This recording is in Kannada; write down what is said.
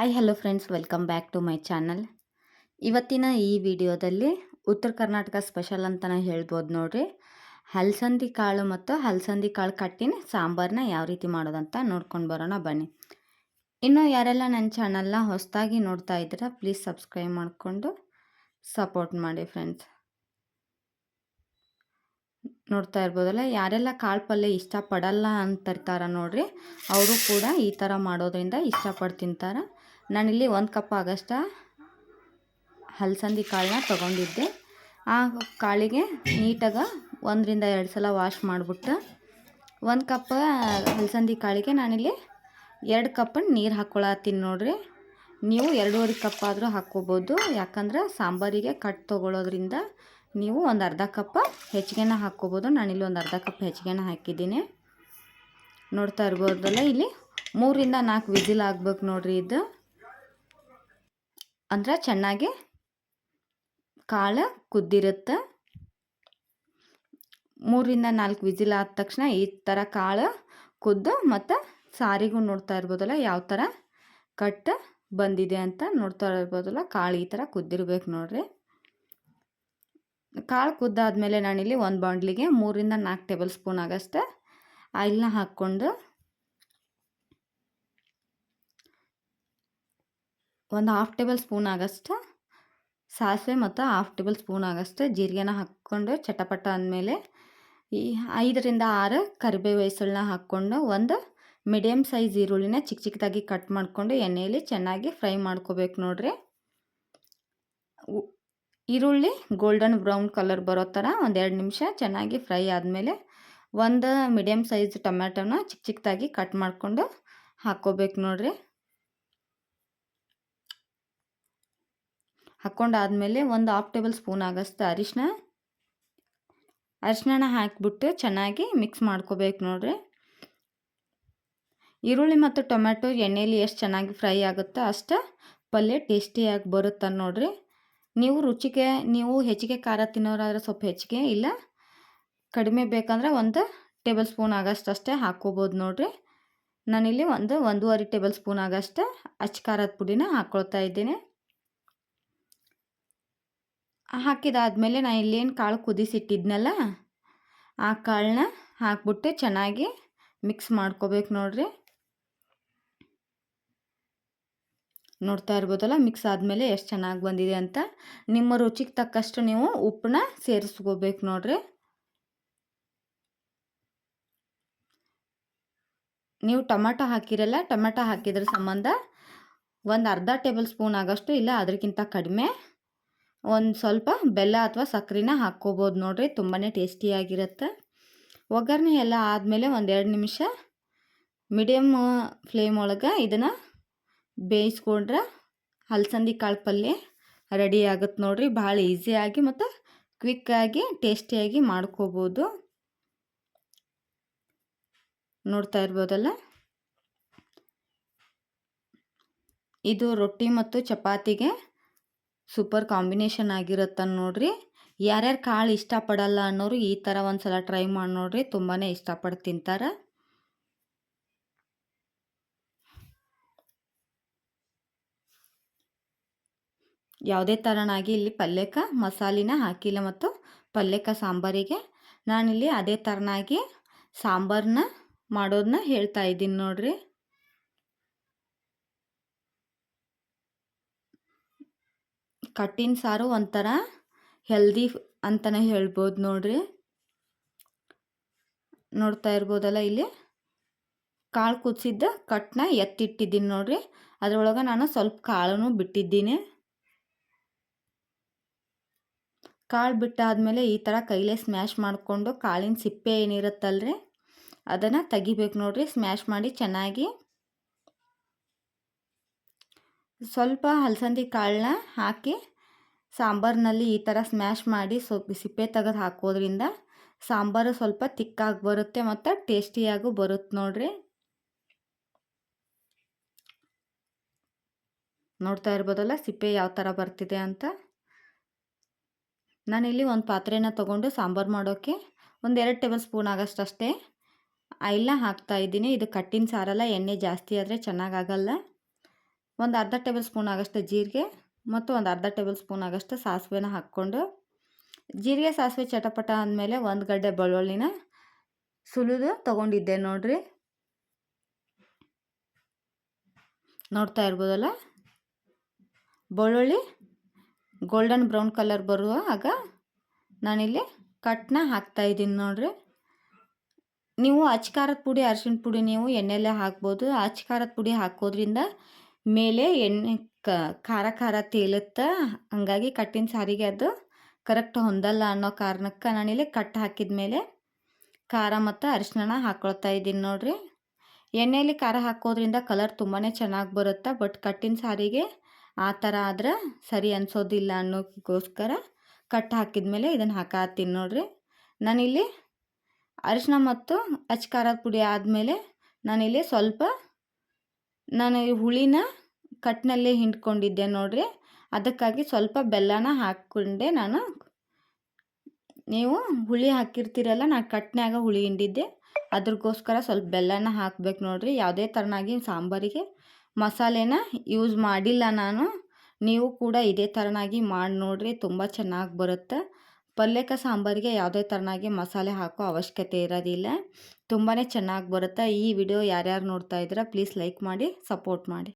Hi hello friends welcome back to my channel ಇವತ್ತಿನ ಈ ವಿಡಿಯೋದಲ್ಲಿ ಉತ್ತರ ಕರ್ನಾಟಕ ಸ್ಪೆಷಲ್ ಅಂತಲೇ ಹೇಳ್ಬೋದು ನೋಡಿರಿ. ಹಲಸಂದಿ ಕಾಳು ಮತ್ತು ಹಲಸಂದಿ ಕಾಳು ಕಟ್ಟಿನ ಸಾಂಬಾರನ್ನ ಯಾವ ರೀತಿ ಮಾಡೋದಂತ ನೋಡ್ಕೊಂಡು ಬರೋಣ ಬನ್ನಿ. ಇನ್ನು ಯಾರೆಲ್ಲ ನನ್ನ ಚಾನಲ್ನ ಹೊಸದಾಗಿ ನೋಡ್ತಾ ಇದ್ದೀರಾ ಪ್ಲೀಸ್ ಸಬ್ಸ್ಕ್ರೈಬ್ ಮಾಡಿಕೊಂಡು ಸಪೋರ್ಟ್ ಮಾಡಿ ಫ್ರೆಂಡ್ಸ್ ನೋಡ್ತಾ ಇರ್ಬೋದಲ್ಲ, ಯಾರೆಲ್ಲ ಕಾಳು ಪಲ್ಯ ಇಷ್ಟಪಡಲ್ಲ ಅಂತಿರ್ತಾರ ನೋಡ್ರಿ, ಅವರು ಕೂಡ ಈ ಥರ ಮಾಡೋದ್ರಿಂದ ಇಷ್ಟಪಟ್ಟು ತಿಂತಾರೆ. ನಾನಿಲ್ಲಿ ಒಂದು ಕಪ್ ಆಗಷ್ಟ ಹಲಸಂದಿ ಕಾಳನ್ನ ತೊಗೊಂಡಿದ್ದೆ. ಆ ಕಾಳಿಗೆ ನೀಟಾಗಿ ಒಂದರಿಂದ ಎರಡು ಸಲ ವಾಶ್ ಮಾಡಿಬಿಟ್ಟು ಒಂದು ಕಪ್ ಹಲಸಂದಿ ಕಾಳಿಗೆ ನಾನಿಲ್ಲಿ ಎರಡು ಕಪ್ ನೀರು ಹಾಕ್ಕೊಳತ್ತೀನಿ ನೋಡಿರಿ. ನೀವು ಎರಡೂವರೆ ಕಪ್ ಆದರೂ ಹಾಕ್ಕೋಬೋದು. ಯಾಕಂದ್ರೆ ಸಾಂಬಾರಿಗೆ ಕಟ್ ತೊಗೊಳೋದ್ರಿಂದ ನೀವು ಒಂದು ಅರ್ಧ ಕಪ್ ಹೆಚ್ಚಿಗೆನ ಹಾಕ್ಕೋಬೋದು. ನಾನಿಲ್ಲಿ ಒಂದು ಅರ್ಧ ಕಪ್ ಹೆಚ್ಚಿಗೆನ ಹಾಕಿದ್ದೀನಿ. ನೋಡ್ತಾ ಇರ್ಬೋದಲ್ಲ ಇಲ್ಲಿ ಮೂರಿಂದ ನಾಲ್ಕು ವಿಜಿಲ್ ಆಗ್ಬೇಕು ನೋಡಿರಿ ಇದು. ಅಂದ್ರೆ ಚೆನ್ನಾಗಿ ಕಾಳು ಕುದ್ದಿರುತ್ತೆ. ಮೂರಿಂದ ನಾಲ್ಕು ವಿಜಿಲ್ ಆದ ತಕ್ಷಣ ಈ ಥರ ಕಾಳು ಕುದ್ದು ಮತ್ತು ಸಾರಿಗೂ ನೋಡ್ತಾ ಇರ್ಬೋದಲ್ಲ ಯಾವ ಥರ ಕಟ್ ಬಂದಿದೆ ಅಂತ ನೋಡ್ತಾ ಇರ್ಬೋದಲ್ಲ ಕಾಳು ಈ ಥರ ಕುದ್ದಿರ್ಬೇಕು ನೋಡ್ರಿ. ಕಾಳು ಕುದ್ದಾದಮೇಲೆ ನಾನಿಲ್ಲಿ ಒಂದು ಬಾಂಡ್ಲಿಗೆ ಮೂರಿಂದ ನಾಲ್ಕು ಟೇಬಲ್ ಸ್ಪೂನ್ ಆಗಷ್ಟೇ ಆಯಿಲ್ನ ಹಾಕ್ಕೊಂಡು ಒಂದು ಹಾಫ್ ಟೇಬಲ್ ಸ್ಪೂನ್ ಆಗಷ್ಟು ಸಾಸಿವೆ ಮತ್ತು ಹಾಫ್ ಟೇಬಲ್ ಸ್ಪೂನ್ ಆಗಷ್ಟು ಜೀರಿಗೆನ ಹಾಕ್ಕೊಂಡು ಚಟಪಟ ಅಂದಮೇಲೆ ಈ ಐದರಿಂದ ಆರು ಕರಿಬೇವು ಹೆಸಳನ್ನ ಹಾಕ್ಕೊಂಡು ಒಂದು ಮೀಡಿಯಮ್ ಸೈಜ್ ಈರುಳ್ಳಿನ ಚಿಕ್ಕ ಚಿಕ್ಕದಾಗಿ ಕಟ್ ಮಾಡಿಕೊಂಡು ಎಣ್ಣೆಯಲ್ಲಿ ಚೆನ್ನಾಗಿ ಫ್ರೈ ಮಾಡ್ಕೋಬೇಕು ನೋಡ್ರಿ. ಈರುಳ್ಳಿ ಗೋಲ್ಡನ್ ಬ್ರೌನ್ ಕಲರ್ ಬರೋ ಥರ ಒಂದೆರಡು ನಿಮಿಷ ಚೆನ್ನಾಗಿ ಫ್ರೈ ಆದಮೇಲೆ ಒಂದು ಮೀಡಿಯಮ್ ಸೈಜ್ ಟೊಮ್ಯಾಟೊನ ಚಿಕ್ಕ ಚಿಕ್ಕದಾಗಿ ಕಟ್ ಮಾಡಿಕೊಂಡು ಹಾಕ್ಕೋಬೇಕು ನೋಡ್ರಿ. ಹಾಕ್ಕೊಂಡಾದಮೇಲೆ ಒಂದು ಹಾಫ್ ಟೇಬಲ್ ಸ್ಪೂನ್ ಆಗಷ್ಟು ಅರಿಶಿನ ಅರಿಶಿನ ಹಾಕಿಬಿಟ್ಟು ಚೆನ್ನಾಗಿ ಮಿಕ್ಸ್ ಮಾಡ್ಕೋಬೇಕು ನೋಡ್ರಿ. ಈರುಳ್ಳಿ ಮತ್ತು ಟೊಮ್ಯಾಟೊ ಎಣ್ಣೆಯಲ್ಲಿ ಎಷ್ಟು ಚೆನ್ನಾಗಿ ಫ್ರೈ ಆಗುತ್ತೋ ಅಷ್ಟು ಪಲ್ಯ ಟೇಸ್ಟಿಯಾಗಿ ಬರುತ್ತೆ ನೋಡ್ರಿ. ನೀವು ರುಚಿಗೆ, ನೀವು ಹೆಚ್ಚಿಗೆ ಖಾರ ತಿನ್ನೋರಾದ್ರೆ ಸ್ವಲ್ಪ ಹೆಚ್ಚಿಗೆ ಇಲ್ಲ. ಕಡಿಮೆ ಬೇಕಂದ್ರೆ ಒಂದು ಟೇಬಲ್ ಸ್ಪೂನ್ ಆಗಷ್ಟು ಅಷ್ಟೇ ಹಾಕ್ಕೋಬೋದು ನೋಡಿರಿ. ನಾನಿಲ್ಲಿ ಒಂದು ಒಂದೂವರೆ ಟೇಬಲ್ ಸ್ಪೂನ್ ಆಗಷ್ಟು ಅಚ್ಚ ಖಾರದ ಪುಡಿನ ಹಾಕ್ಕೊಳ್ತಾ ಇದ್ದೀನಿ. ಹಾಕಿದಾದ್ಮೇಲೆ ನಾನು ಇಲ್ಲೇನು ಕಾಳು ಕುದಿಸಿಟ್ಟಿದ್ನಲ್ಲ, ಆ ಕಾಳನ್ನ ಹಾಕ್ಬಿಟ್ಟೆ ಚೆನ್ನಾಗಿ ಮಿಕ್ಸ್ ಮಾಡ್ಕೋಬೇಕು ನೋಡ್ರಿ. ನೋಡ್ತಾ ಇರ್ಬೋದಲ್ಲ ಮಿಕ್ಸ್ ಆದಮೇಲೆ ಎಷ್ಟು ಚೆನ್ನಾಗಿ ಬಂದಿದೆ ಅಂತ. ನಿಮ್ಮ ರುಚಿಗೆ ತಕ್ಕಷ್ಟು ನೀವು ಉಪ್ಪನ್ನ ಸೇರಿಸ್ಕೋಬೇಕು ನೋಡ್ರಿ. ನೀವು ಟೊಮೆಟೊ ಹಾಕಿರಲ್ಲ, ಟೊಮೆಟೊ ಹಾಕಿದ್ರ ಸಂಬಂಧ ಒಂದು ಅರ್ಧ ಟೇಬಲ್ ಸ್ಪೂನ್ ಆಗೋಷ್ಟು ಇಲ್ಲ ಅದಕ್ಕಿಂತ ಕಡಿಮೆ ಒಂದು ಸ್ವಲ್ಪ ಬೆಲ್ಲ ಅಥವಾ ಸಕ್ಕರೆನ ಹಾಕ್ಕೋಬೋದು ನೋಡಿರಿ ತುಂಬಾ ಟೇಸ್ಟಿಯಾಗಿರುತ್ತೆ. ಒಗ್ಗರಣೆ ಎಲ್ಲ ಆದಮೇಲೆ ಒಂದೆರಡು ನಿಮಿಷ ಮೀಡಿಯಮ್ ಫ್ಲೇಮ್ ಒಳಗೆ ಇದನ್ನು ಬೇಯಿಸ್ಕೊಂಡ್ರೆ ಹಲಸಂದಿ ಕಾಳು ಪಲ್ಯ ರೆಡಿ ಆಗುತ್ತೆ ನೋಡಿರಿ. ಭಾಳ ಈಸಿಯಾಗಿ ಮತ್ತು ಕ್ವಿಕ್ಕಾಗಿ ಟೇಸ್ಟಿಯಾಗಿ ಮಾಡ್ಕೋಬೋದು. ನೋಡ್ತಾ ಇರ್ಬೋದಲ್ಲ? ಇದು ರೊಟ್ಟಿ ಮತ್ತು ಚಪಾತಿಗೆ ಸೂಪರ್ ಕಾಂಬಿನೇಷನ್ ಆಗಿರುತ್ತೆ ನೋಡ್ರಿ. ಯಾರ್ಯಾರು ಕಾಳು ಇಷ್ಟಪಡಲ್ಲ ಅನ್ನೋರು ಈ ಥರ ಒಂದು ಸಲ ಟ್ರೈ ಮಾಡಿ ನೋಡ್ರಿ ತುಂಬಾ ಇಷ್ಟಪಟ್ಟು ತಿಂತಾರೆ. ಯಾವುದೇ ಥರನಾಗಿ ಇಲ್ಲಿ ಪಲ್ಯಕ್ಕೆ ಮಸಾಲಿನ ಹಾಕಿಲ್ಲ ಮತ್ತು ಪಲ್ಯಕ್ಕೆ ಸಾಂಬಾರಿಗೆ ನಾನಿಲ್ಲಿ ಅದೇ ಥರನಾಗಿ ಸಾಂಬಾರನ್ನ ಮಾಡೋದನ್ನ ಹೇಳ್ತಾ ಇದ್ದೀನಿ ನೋಡ್ರಿ. ಕಟ್ಟಿನ ಸಾರು ಒಂಥರ ಹೆಲ್ದಿ ಅಂತಲೇ ಹೇಳ್ಬೋದು ನೋಡ್ರಿ. ನೋಡ್ತಾ ಇರ್ಬೋದಲ್ಲ ಇಲ್ಲಿ? ಕಾಳು ಕುದಿಸಿದ್ದ ಕಟ್ಟನ್ನ ಎತ್ತಿಟ್ಟಿದ್ದೀನಿ ನೋಡ್ರಿ. ಅದರೊಳಗೆ ನಾನು ಸ್ವಲ್ಪ ಕಾಳನ್ನು ಬಿಟ್ಟಿದ್ದೀನಿ. ಕಾಳು ಬಿಟ್ಟಾದಮೇಲೆ ಈ ಥರ ಕೈಲೇ ಸ್ಮ್ಯಾಶ್ ಮಾಡಿಕೊಂಡು ಕಾಳಿನ ಸಿಪ್ಪೆ ಏನಿರುತ್ತಲ್ರಿ, ಅದನ್ನು ತೆಗಿಬೇಕು ನೋಡ್ರಿ. ಸ್ಮ್ಯಾಶ್ ಮಾಡಿ ಚೆನ್ನಾಗಿ ಸ್ವಲ್ಪ ಹಲಸಂದಿ ಕಾಳನ್ನ ಹಾಕಿ ಸಾಂಬಾರಿನಲ್ಲಿ ಈ ಥರ ಸ್ಮ್ಯಾಶ್ ಮಾಡಿ ಸ್ವಲ್ಪ ಸಿಪ್ಪೆ ತೆಗೆದು ಹಾಕೋದ್ರಿಂದ ಸಾಂಬಾರು ಸ್ವಲ್ಪ ತಿಕ್ಕಾಗಿ ಬರುತ್ತೆ ಮತ್ತು ಟೇಸ್ಟಿಯಾಗೂ ಬರುತ್ತೆ ನೋಡಿರಿ. ನೋಡ್ತಾ ಇರ್ಬೋದಲ್ಲ ಸಿಪ್ಪೆ ಯಾವ ಥರ ಬರ್ತಿದೆ ಅಂತ. ನಾನಿಲ್ಲಿ ಒಂದು ಪಾತ್ರೆನ ತೊಗೊಂಡು ಸಾಂಬಾರು ಮಾಡೋಕ್ಕೆ ಒಂದು ಎರಡು ಟೇಬಲ್ ಸ್ಪೂನ್ ಆಗೋಷ್ಟು ಅಷ್ಟೇ ಆಯಿಲ್ನ ಹಾಕ್ತಾಯಿದ್ದೀನಿ ಇದು ಕಟ್ಟಿನ ಸಾರಲ್ಲ, ಎಣ್ಣೆ ಜಾಸ್ತಿ ಆದರೆ ಚೆನ್ನಾಗಾಗಲ್ಲ ಒಂದು ಅರ್ಧ ಟೇಬಲ್ ಸ್ಪೂನ್ ಆಗಷ್ಟು ಜೀರಿಗೆ ಮತ್ತು ಒಂದು ಅರ್ಧ ಟೇಬಲ್ ಸ್ಪೂನ್ ಆಗಷ್ಟು ಸಾಸಿವೆನ ಹಾಕ್ಕೊಂಡು, ಜೀರಿಗೆ, ಸಾಸಿವೆ ಚಟಪಟ ಅಂದಮೇಲೆ ಒಂದು ಗಡ್ಡೆ ಬೆಳ್ಳುಳ್ಳಿನ ಸುಲಿದು ತೊಗೊಂಡಿದ್ದೆ ನೋಡ್ರಿ. ನೋಡ್ತಾ ಇರ್ಬೋದಲ್ಲ? ಬೆಳ್ಳುಳ್ಳಿ ಗೋಲ್ಡನ್ ಬ್ರೌನ್ ಕಲರ್ ಬರುವ ಆಗ ನಾನಿಲ್ಲಿ ಕಟ್ನ ಹಾಕ್ತಾಯಿದ್ದೀನಿ ನೋಡ್ರಿ. ನೀವು ಅಚ್ಕಾರದ ಪುಡಿ ಅರಿಶಿಣ ಪುಡಿ ನೀವು ಎಣ್ಣೆಲ್ಲೇ ಹಾಕ್ಬೋದು. ಅಚ್ಕಾರದ ಪುಡಿ ಹಾಕೋದ್ರಿಂದ ಮೇಲೆ ಎಣ್ಣೆ ಖಾರ ಖಾರ ತೇಲುತ್ತೆ ಹಂಗಾಗಿ ಕಟ್ಟಿನ ಸಾರಿಗೆ ಅದು ಕರೆಕ್ಟ್ ಹೊಂದಲ್ಲ ಅನ್ನೋ ಕಾರಣಕ್ಕೆ ನಾನಿಲ್ಲಿ ಕಟ್ ಹಾಕಿದ ಮೇಲೆ ಖಾರ ಮತ್ತು ಅರಿಶಿನ ಹಾಕ್ಕೊಳ್ತಾ ಇದ್ದೀನಿ ನೋಡಿರಿ. ಎಣ್ಣೆಯಲ್ಲಿ ಖಾರ ಹಾಕೋದ್ರಿಂದ ಕಲರ್ ತುಂಬಾ ಚೆನ್ನಾಗಿ ಬರುತ್ತೆ? ಬಟ್ ಕಟ್ಟಿನ ಸಾರಿಗೆ ಆ ಥರ ಆದ್ರೆ ಸರಿ ಅನಿಸೋದಿಲ್ಲ ಅನ್ನೋಕ್ಕೋಸ್ಕರ ಕಟ್ ಹಾಕಿದ ಮೇಲೆ ಇದನ್ನು ಹಾಕತ್ತೀನಿ ನೋಡಿರಿ. ನಾನಿಲ್ಲಿ ಅರಿಶಿನ ಮತ್ತು ಅಚ್ಚ ಖಾರದ ಪುಡಿ ಆದಮೇಲೆ ನಾನಿಲ್ಲಿ ಸ್ವಲ್ಪ ನಾನು ಹುಳಿನ ಕಟ್ನಲ್ಲೇ ಹಿಂಡ್ಕೊಂಡಿದ್ದೆ ನೋಡ್ರಿ. ಅದಕ್ಕಾಗಿ ಸ್ವಲ್ಪ ಬೆಲ್ಲನ ಹಾಕ್ಕೊಂಡೆ ನಾನು. ನೀವು ಹುಳಿ ಹಾಕಿರ್ತೀರಲ್ಲ, ನಾನು ಕಟ್ನ್ಯಾಗ ಹುಳಿ ಹಿಂಡಿದ್ದೆ. ಅದ್ರಗೋಸ್ಕರ ಸ್ವಲ್ಪ ಬೆಲ್ಲನ ಹಾಕ್ಬೇಕು ನೋಡ್ರಿ. ಯಾವುದೇ ಥರನಾಗಿ ಸಾಂಬಾರಿಗೆ ಮಸಾಲೆನ ಯೂಸ್ ಮಾಡಿಲ್ಲ ನಾನು. ನೀವು ಕೂಡ ಇದೇ ಥರನಾಗಿ ಮಾಡಿ ನೋಡ್ರಿ, ತುಂಬ ಚೆನ್ನಾಗಿ ಬರುತ್ತೆ. ಪಲ್ಯಕ ಸಾಂಬಾರಿಗೆ ಯಾವುದೇ ಥರನಾಗಿ ಮಸಾಲೆ ಹಾಕೋ ಅವಶ್ಯಕತೆ ಇರೋದಿಲ್ಲ. ತುಂಬಾ ಚೆನ್ನಾಗಿ ಬರುತ್ತೆ. ಈ ವಿಡಿಯೋ ಯಾರ್ಯಾರು ನೋಡ್ತಾ ಇದ್ದೀರಾ ಪ್ಲೀಸ್ ಲೈಕ್ ಮಾಡಿ ಸಪೋರ್ಟ್ ಮಾಡಿ.